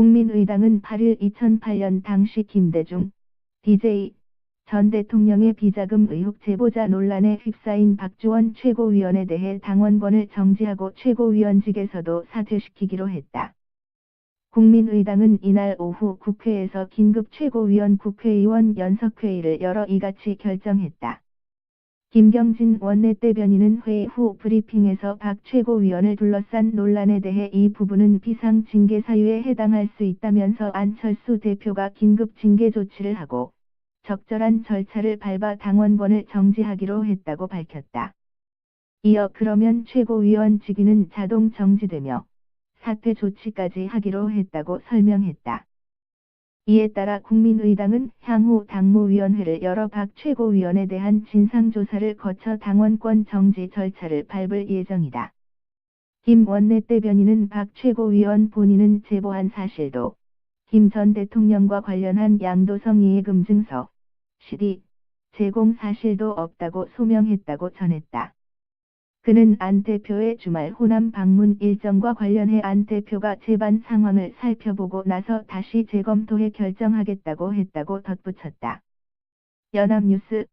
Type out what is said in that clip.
국민의당은 8일 2008년 당시 김대중 DJ 전 대통령의 비자금 의혹 제보자 논란에 휩싸인 박주원 최고위원에 대해 당원권을 정지하고 최고위원직에서도 사퇴시키기로 했다. 국민의당은 이날 오후 국회에서 긴급 최고위원 국회의원 연석회의를 열어 이같이 결정했다. 김경진 원내대변인은 회의 후 브리핑에서 박 최고위원을 둘러싼 논란에 대해 이 부분은 비상징계 사유에 해당할 수 있다면서 안철수 대표가 긴급 징계 조치를 하고 적절한 절차를 밟아 당원권을 정지하기로 했다고 밝혔다. 이어 그러면 최고위원 직위는 자동 정지되며 사퇴 조치까지 하기로 했다고 설명했다. 이에 따라 국민의당은 향후 당무위원회를 열어 박 최고위원에 대한 진상조사를 거쳐 당원권 정지 절차를 밟을 예정이다. 김 원내대변인은 박 최고위원 본인은 제보한 사실도 김 전 대통령과 관련한 양도성 이해금증서 CD 제공 사실도 없다고 소명했다고 전했다. 그는 안 대표의 주말 호남 방문 일정과 관련해 안 대표가 재반 상황을 살펴보고 나서 다시 재검토해 결정하겠다고 했다고 덧붙였다. 연합뉴스